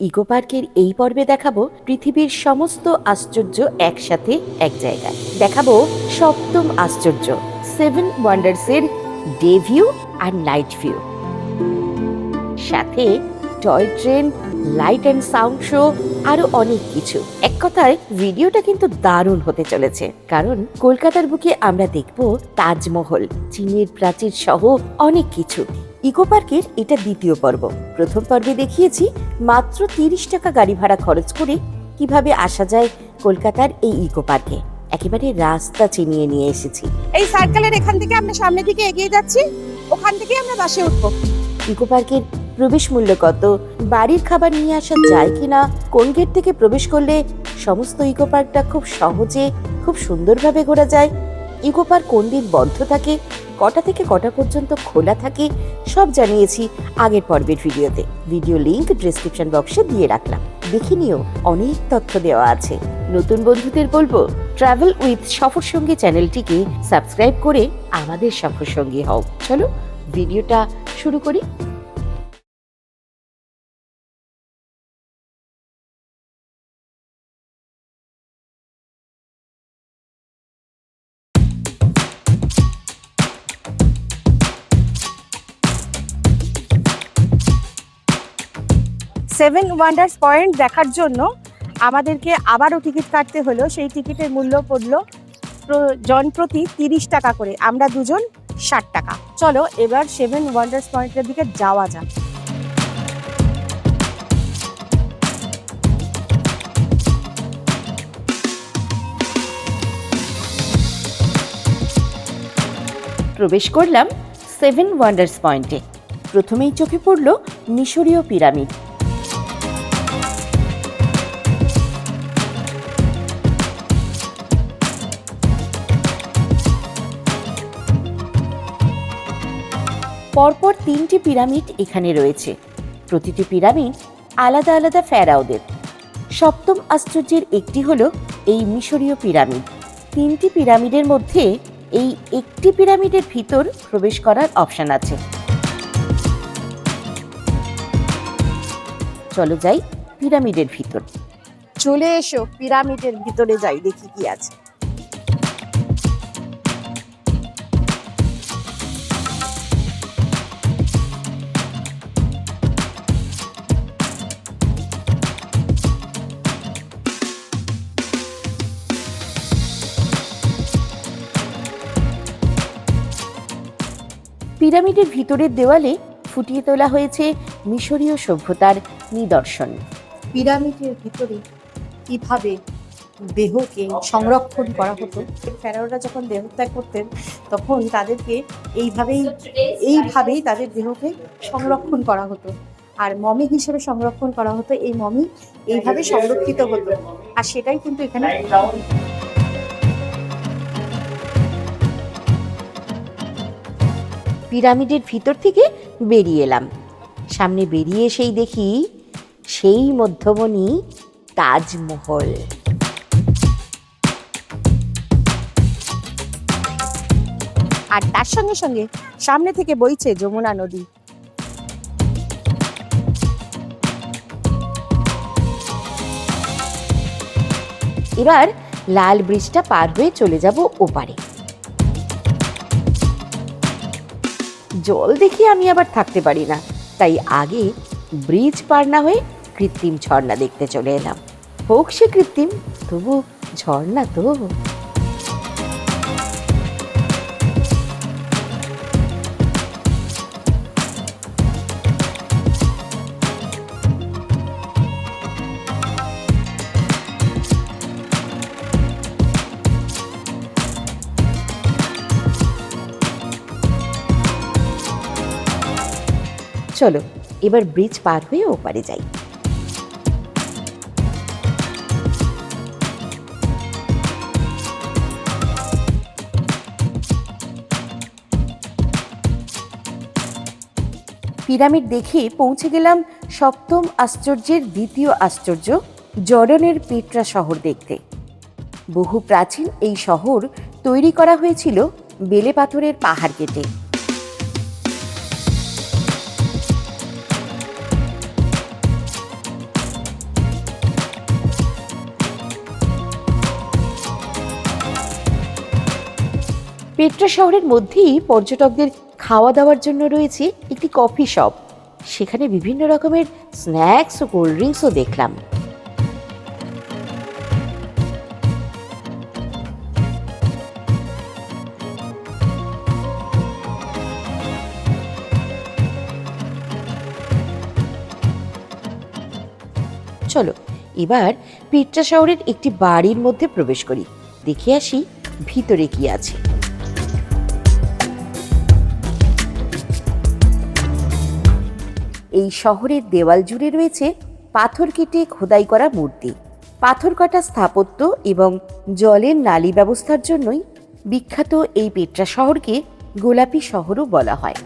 Eco পার্কের এই পর্বে দেখাবো পৃথিবীর সমস্ত আশ্চর্য একসাথে এক জায়গায়। দেখাবো সপ্তম আশ্চর্য, সেভেন ওয়ান্ডার্সের ডে ভিউ আর নাইট ভিউ। সাথে toy train, light and sound show, আরও অনেক কিছু। এক কথায়, ভিডিওটা কিন্তু দারুণ হতে চলেছে। কারণ কলকাতার বুকে আমরা দেখব তাজমহল, চীনের প্রাচীর সহ অনেক কিছু। ইকো পার্কের এটা দ্বিতীয় পর্ব। প্রথম পর্বে দেখিয়েছি মাত্র তিরিশ টাকা গাড়ি ভাড়া খরচ করে কীভাবে আসা যায় কলকাতার এই ইকো পার্কে। একেবারে রাস্তা চিনিয়ে নিয়ে এসেছি। এই সার্কেলের এখান থেকে আমরা সামনের দিকে এগিয়ে যাচ্ছি ওখান থেকে আমরা বাসে উঠবো। ইকো পার্কের প্রবেশ মূল্য কত? বাড়ির খাবার নিয়ে আসা যায় কিনা? কোন গেট থেকে প্রবেশ করলে সমস্ত ইকো পার্কটা খুব সহজে খুব সুন্দরভাবে ঘোরা যায়? ইকো পার্ক কোন দিন বন্ধ থাকে? কটা থেকে কটা পর্যন্ত খোলা থাকে সব জানিয়েছি আগের পর্বের ভিডিওতে। ভিডিও লিংক ডিসক্রিপশন বক্সে দিয়ে রাখলাম। দেখে নিও, অনেক তথ্য দেওয়া আছে। নতুন বন্ধুদের বলব ট্রাভেল উইথ সফর সঙ্গী চ্যানেলটিকে সাবস্ক্রাইব করে আমাদের সফর সঙ্গী হও। চলো, ভিডিওটা শুরু করি। সেভেন ওয়ান্ডার্স পয়েন্ট দেখার জন্য আমাদেরকে আবারও টিকিট কাটতে হলো। সেই টিকিটের মূল্য পড়ল জন প্রতি তিরিশ টাকা করে। আমরা দুজন ষাট টাকা। চলো, এবার সেভেন ওয়ান্ডার্স পয়েন্টের দিকে যাওয়া যাক। প্রবেশ করলাম সেভেন ওয়ান্ডার্স পয়েন্টে। প্রথমেই চোখে পড়ল মিশরীয় পিরামিড। পরপর তিনটি পিরামিড এখানে রয়েছে। প্রতিটি পিরামিড আলাদা আলাদা ফেরাওদের। সপ্তম আশ্চর্যের একটি হলো এই মিশরীয় পিরামিড। তিনটি পিরামিডের মধ্যে এই একটি পিরামিডের ভিতর প্রবেশ করার অপশন আছে। চলো যাই পিরামিডের ভিতর। চলে এসো, পিরামিডের ভিতরে যাই, দেখি কি আছে। পিরামিডের ভিতরের দেওয়ালে ফুটিয়ে তোলা হয়েছে মিশরীয় সভ্যতার নিদর্শন। পিরামিডের ভিতরে কীভাবে দেহকে সংরক্ষণ করা হতো, ফেরাওরা যখন দেহত্যাগ করতেন, তখন তাদেরকে এইভাবেই এইভাবেই তাদের দেহকে সংরক্ষণ করা হতো। আর মমি হিসেবে সংরক্ষণ করা হতো, এই মমি এইভাবে সংরক্ষিত হতো। আর সেটাই কিন্তু এখানে পিরামিডের ভিতর থেকে বেরিয়ে এলাম। সামনে বেরিয়ে এসেই দেখি সেই মধ্যমণি তাজমহল। আর তার সঙ্গে সঙ্গে সামনে থেকে বইছে যমুনা নদী। এবার লাল ব্রিজটা পার হয়ে চলে যাব ওপারে। জল দেখে আমি আবার থাকতে পারি না। তাই আগে ব্রিজ পার না হয়ে কৃত্রিম ঝর্ণা দেখতে চলে এলাম। হোক সে কৃত্রিম তবু ঝর্ণা তো। চলো, এবার ব্রিজ পার হয়ে ওপারে যাই। পিরামিড দেখে পৌঁছে গেলাম সপ্তম আশ্চর্যের দ্বিতীয় আশ্চর্য জর্ডনের পেট্রা শহর দেখতে। বহু প্রাচীন এই শহর তৈরি করা হয়েছিল বেলে পাথরের পাহাড় কেটে। পেট্রা শহরের মধ্যেই পর্যটকদের খাওয়া দাওয়ার জন্য রয়েছে একটি কফি শপ। সেখানে বিভিন্ন রকমের স্ন্যাক্স ও কোল্ড ড্রিঙ্কসও দেখলাম। চলো, এবার পেট্রা শহরের একটি বাড়ির মধ্যে প্রবেশ করি। দেখে আসি ভিতরে কি আছে। এই শহরের দেওয়াল জুড়ে রয়েছে পাথর কেটে খোদাই করা মূর্তি। পাথর কাটা স্থাপত্য এবং জলের নালী ব্যবস্থার জন্যই বিখ্যাত এই পেট্রা শহরকে গোলাপি শহরও বলা হয়।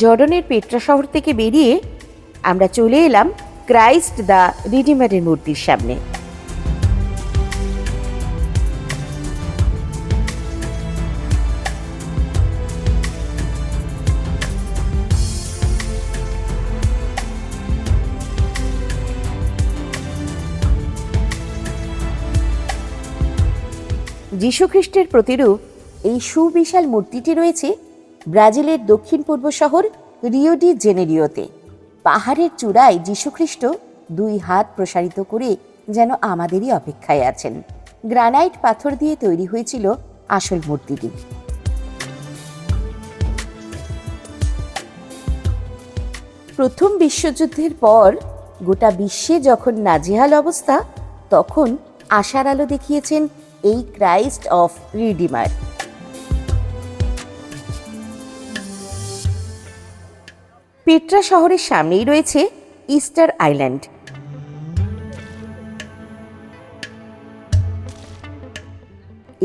জর্ডনের পেট্রা শহর থেকে বেরিয়ে আমরা চলে এলাম ক্রাইস্ট দ্য রিডিমারের মূর্তির সামনে। যীশুখ্রিস্টের প্রতিরূপ এই সুবিশাল মূর্তিটি রয়েছে ব্রাজিলের দক্ষিণ পূর্ব শহর রিও ডি জেনেরিওতে। পাহাড়ের চূড়ায় যীশুখ্রিস্ট দুই হাত প্রসারিত করে যেন আমাদেরই অপেক্ষায় আছেন। গ্রানাইট পাথর দিয়ে তৈরি হয়েছিল আসল মূর্তিটি। প্রথম বিশ্বযুদ্ধের পর গোটা বিশ্বে যখন নাজেহাল অবস্থা, তখন আশার আলো দেখিয়েছেন এই ক্রাইস্ট অফ রিডিমার। পেট্রা শহরের সামনেই রয়েছে ইস্টার আইল্যান্ড।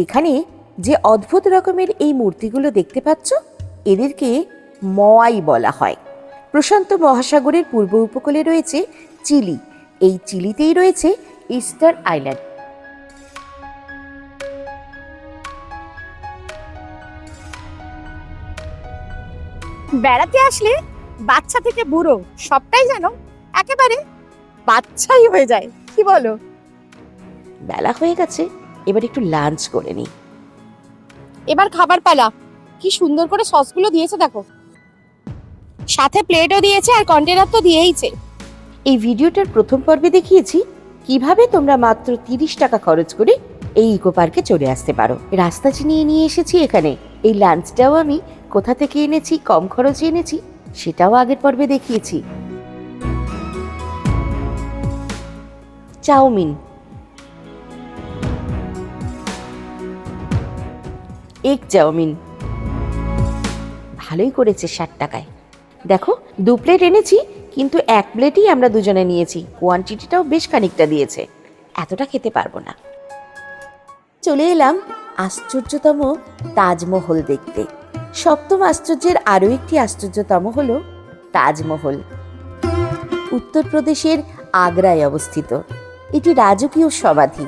এখানে যে অদ্ভুত রকমের এই মূর্তিগুলো দেখতে পাচ্ছ, এদেরকে ময়াই বলা হয়। প্রশান্ত মহাসাগরের পূর্ব উপকূলে রয়েছে চিলি। এই চিলিতেই রয়েছে ইস্টার আইল্যান্ড। বেড়াতে আসলে বাচ্চা থেকে বুড়ো সবটাই যেন একেবারে বাচ্চাই হয়ে যায়। কি বলো? বেলা হয়ে গেছে এবার একটু লাঞ্চ করে নিই। এবার খাবার পালা। কি সুন্দর করে সসগুলো দিয়েছে দেখো। সাথে প্লেটও দিয়েছে আর কন্টেনার তো দিয়েইছে। এই ভিডিওটার প্রথম পর্বে দেখিয়েছি কীভাবে তোমরা মাত্র তিরিশ টাকা খরচ করে এই ইকো পার্কে চলে আসতে পারো। রাস্তা চিনিয়ে নিয়ে এসেছি এখানে এই লাঞ্চটাও আমি কোথা থেকে এনেছি কম খরচে এনেছি সেটাও আগের পর্বে দেখিয়েছি। চাউমিন। Egg chowmein. ভালোই করেছে ষাট টাকায়। দেখো, দু প্লেট এনেছি, কিন্তু এক প্লেটই আমরা দুজনে নিয়েছি। কোয়ান্টিটিটাও বেশ খানিকটা দিয়েছে। এতটা খেতে পারব না। চলে এলাম আশ্চর্যতম তাজমহল দেখতে। সপ্তম আশ্চর্যের আরও একটি আশ্চর্যতম হল তাজমহল। উত্তরপ্রদেশের আগ্রায় অবস্থিত। এটি রাজকীয় সমাধি,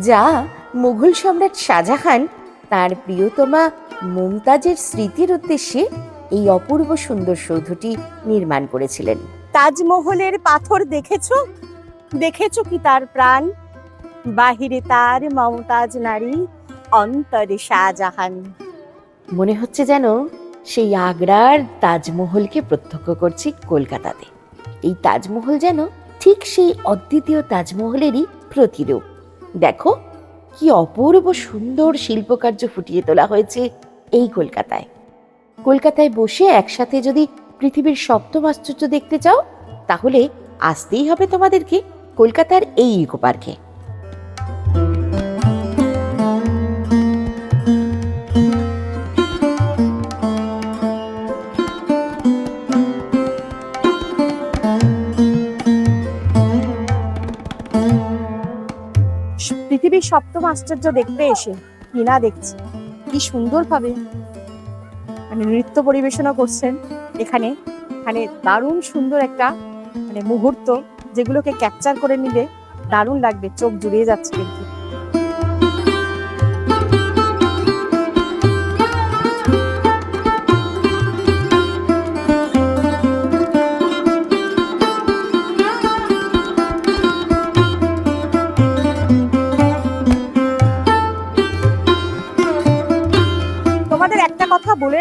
যা মুঘল সম্রাট শাহজাহান তার প্রিয়তমা মুমতাজের স্মৃতির উদ্দেশ্যে এই অপূর্ব সুন্দর সৌধটি নির্মাণ করেছিলেন। তাজমহলের পাথর দেখেছ? দেখেছ কি তার প্রাণ? বাহিরে তার মমতাজ নারী অন্তরে শাহজাহান। মনে হচ্ছে যেন সেই আগ্রার তাজমহলকে প্রত্যক্ষ করছি কলকাতাতে। এই তাজমহল যেন ঠিক সেই অদ্বিতীয় তাজমহলেরই প্রতিরূপ। দেখো, কি অপূর্ব সুন্দর শিল্পকার্য ফুটিয়ে তোলা হয়েছে এই কলকাতায়। কলকাতায় বসে একসাথে যদি পৃথিবীর সপ্তম আশ্চর্য দেখতে চাও, তাহলে আসতেই হবে তোমাদেরকে কলকাতার এই ইকো পার্কে। পৃথিবীর সপ্তম আশ্চর্য দেখতে এসে কিনা দেখছি। কি সুন্দর ভাবে। মানে নৃত্য পরিবেশনা করছেন এখানে। মানে দারুণ সুন্দর একটা মানে মুহূর্ত যেগুলোকে ক্যাপচার করে নিলে দারুণ লাগবে, চোখ জুড়িয়ে যাচ্ছে কিন্তু।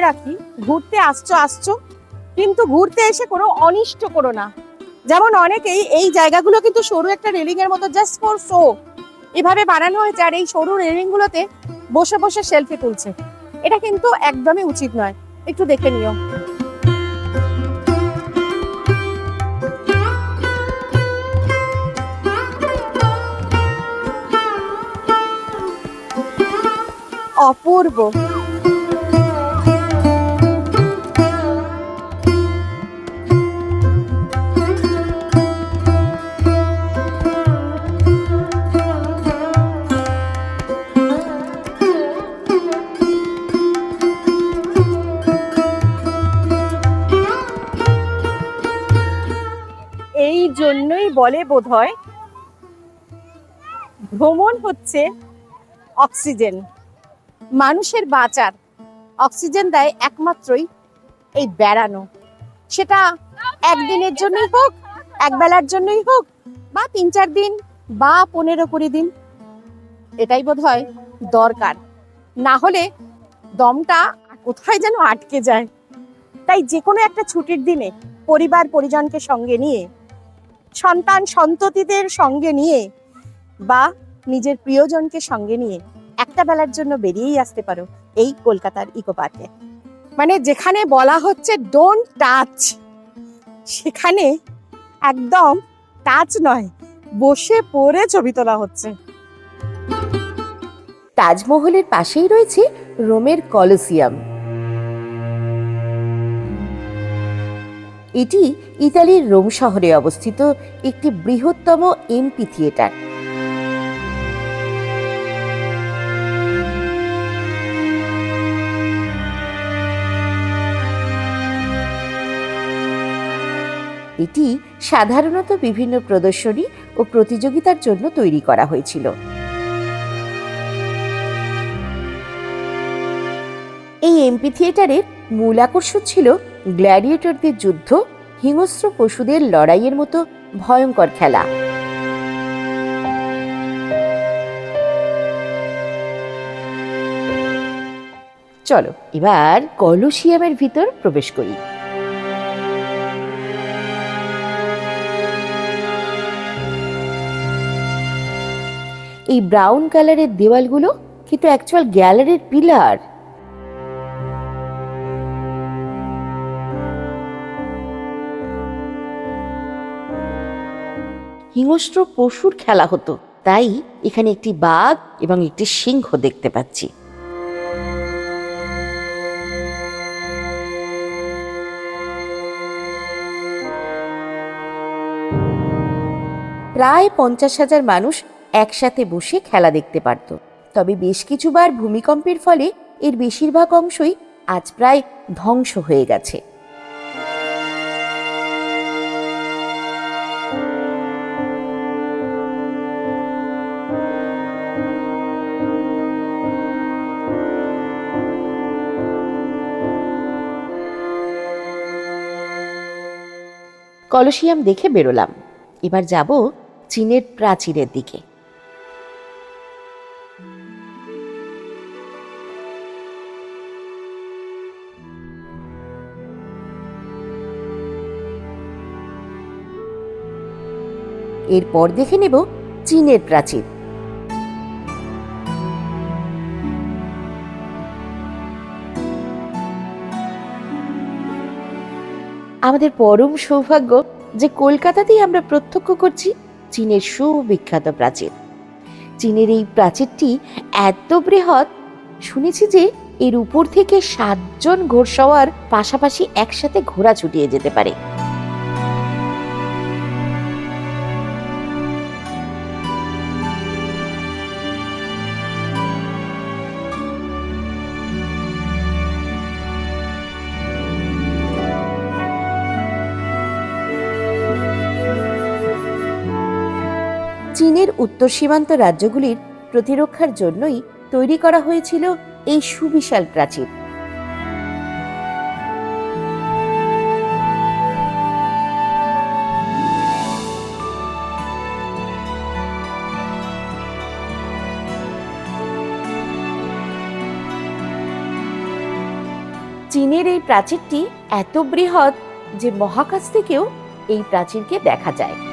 রাখি, ঘুরতে আসছো আসছো, কিন্তু ঘুরতে এসে কোনো অনিষ্ট করো না। যেমন অনেকেই এই জায়গাগুলো কিন্তু সরু একটা রেলিং এর মতো জাস্ট ফর শো এভাবে বানানো হয়েছে আর এই সরু রেলিং গুলোতে বসে বসে সেলফি তুলছে। এটা কিন্তু একদমই উচিত নয়। একটু দেখে নিও। অপূর্ব। বলে বোধহয়, ভ্রমণ হচ্ছে অক্সিজেন। মানুষের বাঁচার অক্সিজেন দেয় একমাত্রই এই বেড়ানো। সেটা একদিনের জন্যই হোক এক বেলার জন্যই হোক, বা তিন চার দিন, বা পনেরো কুড়ি দিন, এটাই বোধ হয় দরকার। না হলে দমটা কোথায় যেন আটকে যায়। তাই যে কোনো একটা ছুটির দিনে পরিবার পরিজনকে সঙ্গে নিয়ে সন্তান সন্ততিদের সঙ্গে নিয়ে বা নিজের প্রিয়জনকে সঙ্গে নিয়ে একটা বেলার জন্য বেরিয়েই আসতে পারো এই কলকাতার ইকো পার্কে মানে যেখানে বলা হচ্ছে ডোন্ট টাচ সেখানে একদম টাচ নয়, বসে পড়ে ছবি তোলা হচ্ছে। তাজমহলের পাশেই রয়েছে রোমের কলোসিয়াম। এটি ইতালির রোম শহরে অবস্থিত একটি বৃহত্তম এমপি থিয়েটার। এটি সাধারণত বিভিন্ন প্রদর্শনী ও প্রতিযোগিতার জন্য তৈরি করা হয়েছিল। এই এমপি থিয়েটারের মূল আকর্ষণ ছিল গ্ল্যাডিয়েটরদের যুদ্ধ, হিংস্র পশুদের লড়াইয়ের মতো ভয়ঙ্কর খেলা। চলো, এবার কলসিয়ামের ভিতর প্রবেশ করি। এই ব্রাউন কালারের দেওয়ালগুলো কিন্তু অ্যাকচুয়াল গ্যালারির পিলার? হিংস্র পশুর খেলা হতো। তাই এখানে একটি বাঘ এবং একটি সিংহ দেখতে পাচ্ছি। প্রায় পঞ্চাশ হাজার মানুষ একসাথে বসে খেলা দেখতে পারত। তবে বেশ কিছুবার ভূমিকম্পের ফলে এর বেশিরভাগ অংশই আজ প্রায় ধ্বংস হয়ে গেছে। কলসিয়াম দেখে বেরোলাম। এবার যাব চীনের প্রাচীরের দিকে। এরপর দেখে নেব চীনের প্রাচীর। আমাদের পরম সৌভাগ্য যে কলকাতাতেই আমরা প্রত্যক্ষ করছি চীনের সুবিখ্যাত প্রাচীর। চীনের এই প্রাচীরটি এত বৃহৎ, শুনেছি যে এর উপর থেকে সাতজন ঘোড়সওয়ার পাশাপাশি একসাথে ঘোড়া ছুটিয়ে যেতে পারে। চীনের উত্তর সীমান্ত রাজ্যগুলির প্রতিরক্ষার জন্যই তৈরি করা হয়েছিল এই সুবিশাল প্রাচীর। চীনের এই প্রাচীরটি এত বৃহৎ যে মহাকাশ থেকেও এই প্রাচীরকে দেখা যায়।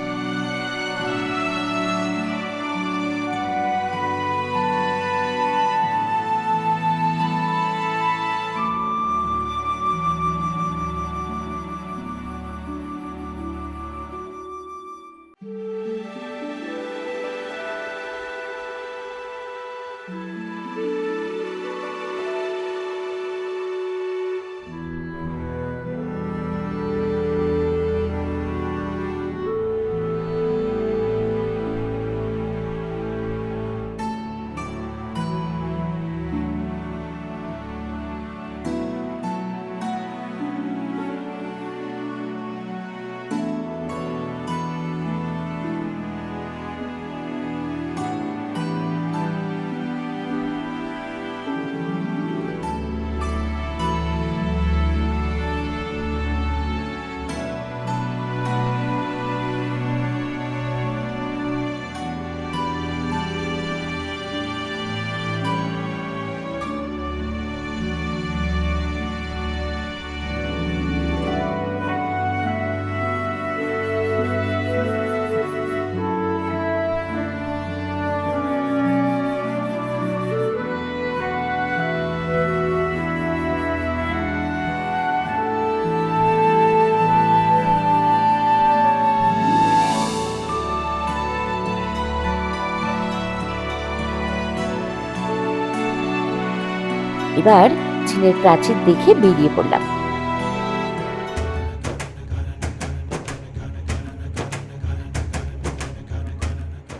এবার চীনের প্রাচীর দেখে বেরিয়ে পড়লাম।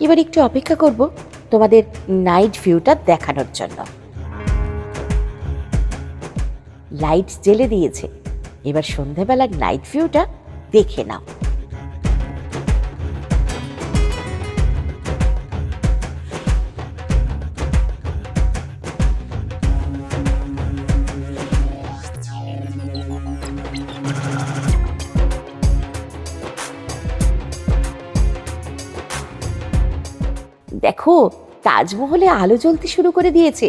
এবার একটু অপেক্ষা করব তোমাদের নাইট ভিউটা দেখানোর জন্য। লাইট জেলে দিয়েছে। এবার সন্ধ্যাবেলার নাইট ভিউটা দেখে নাও। দেখো তাজমহলে আলো জ্বলতে শুরু করে দিয়েছে।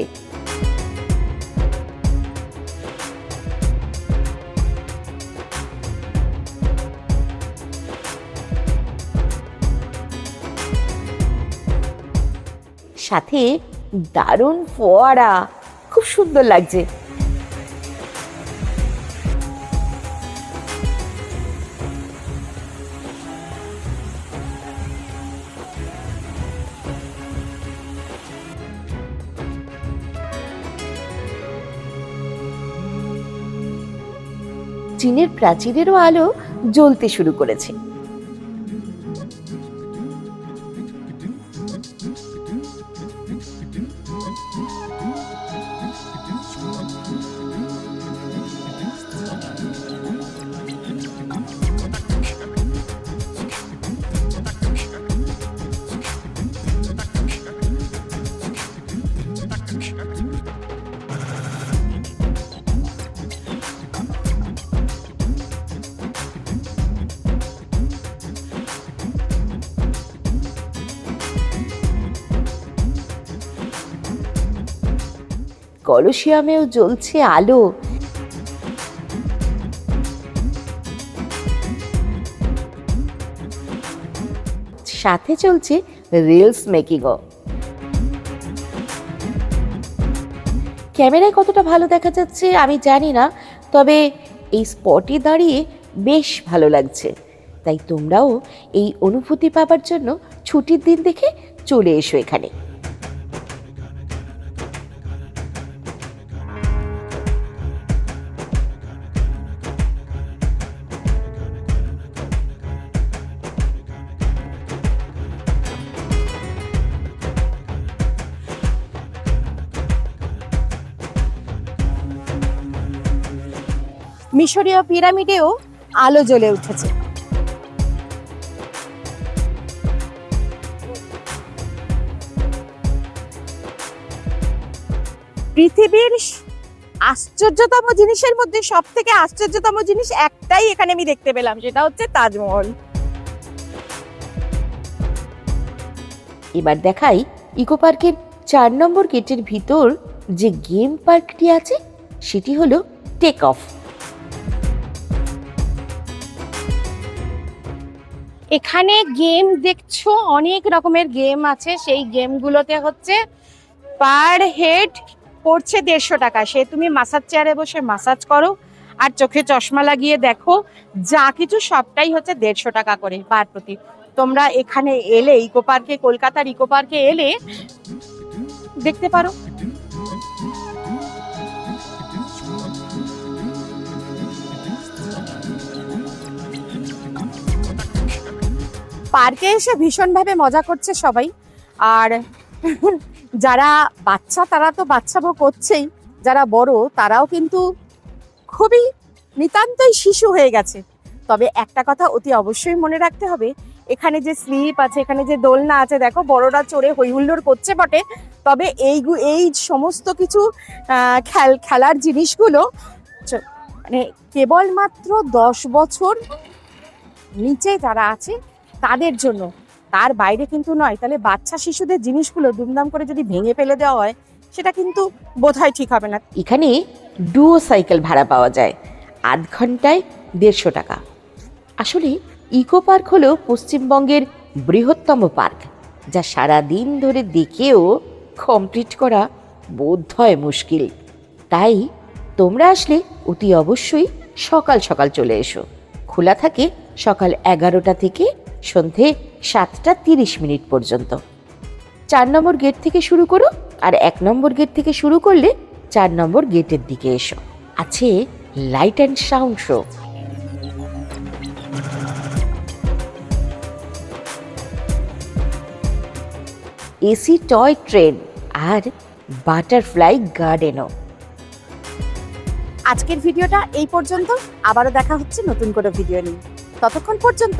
সাথে দারুণ ফোয়ারা খুব সুন্দর লাগছে। চীনের প্রাচীরেরও আলো জ্বলতে শুরু করেছে। কলসিয়ামেও জ্বলছে আলো। সাথে চলছে রিলস মেকিংও। ক্যামেরায় কতটা ভালো দেখা যাচ্ছে আমি জানি না, তবে এই স্পটে দাঁড়িয়ে বেশ ভালো লাগছে। তাই তোমরাও এই অনুভূতি পাবার জন্য ছুটির দিন দেখে চলে এসো এখানে। মিশরীয় পিরামিডেও আলো জ্বলে উঠেছে। পৃথিবীর আশ্চর্যতম জিনিসের মধ্যে সব থেকে আশ্চর্যতম জিনিস একটাই এখানে আমি দেখতে পেলাম, সেটা হচ্ছে তাজমহল। এবার দেখাই ইকো পার্কের চার নম্বর গেটের ভিতর যে গেম পার্কটি আছে, সেটি হলো টেক অফ। এখানে গেম দেখছ? অনেক রকমের গেম আছে। সেই গেমগুলোতে হচ্ছে পার হেড পড়ছে দেড়শো টাকা। সে তুমি মাসাজ চেয়ারে বসে মাসাজ করো আর চোখে চশমা লাগিয়ে দেখো। যা কিছু সবটাই হচ্ছে দেড়শো টাকা করে পার প্রতি। তোমরা এখানে এলে ইকো পার্কে কলকাতার ইকো পার্কে এলে দেখতে পারো। পার্কে এসে ভীষণভাবে মজা করছে সবাই। আর যারা বাচ্চা, তারা তো বাচ্চা বাচ্চাবো করছেই। যারা বড়, তারাও কিন্তু খুবই নিতান্তই শিশু হয়ে গেছে। তবে একটা কথা অতি অবশ্যই মনে রাখতে হবে, এখানে যে স্লিপ আছে, এখানে যে দোলনা আছে, দেখো বড়রা চড়ে হইহুল্লোড় করছে বটে। তবে এই এই সমস্ত কিছু খেল, খেলার জিনিসগুলো মানে কেবলমাত্র দশ বছর নিচে যারা আছে তাদের জন্য। তার বাইরে কিন্তু নয়, তাহলে বাচ্চা শিশুদের জিনিসগুলো দুমদাম করে যদি ভেঙে ফেলে দেওয়া হয়, সেটা কিন্তু বোধহয় ঠিক হবে না। এখানে ডুও সাইকেল ভাড়া পাওয়া যায়, আধ ঘন্টায় দেড়শো টাকা। আসলে ইকো পার্ক হলো পশ্চিমবঙ্গের বৃহত্তম পার্ক যা সারা দিন ধরে দেখেও কমপ্লিট করা বোধ হয় মুশকিল। তাই তোমরা আসলে অতি অবশ্যই সকাল সকাল চলে এসো। খোলা থাকে সকাল এগারোটা থেকে সন্ধে সাতটা তিরিশ মিনিট পর্যন্ত। চার নম্বর গেট থেকে শুরু করো আর এক নম্বর গেট থেকে শুরু করলে চার নম্বর গেটের দিকে এসো। আছে light and sound show AC toy train R butterfly গার্ডেনও আজকের ভিডিওটা এই পর্যন্ত। আবারও দেখা হচ্ছে নতুন করে ভিডিও নিয়ে। ততক্ষণ পর্যন্ত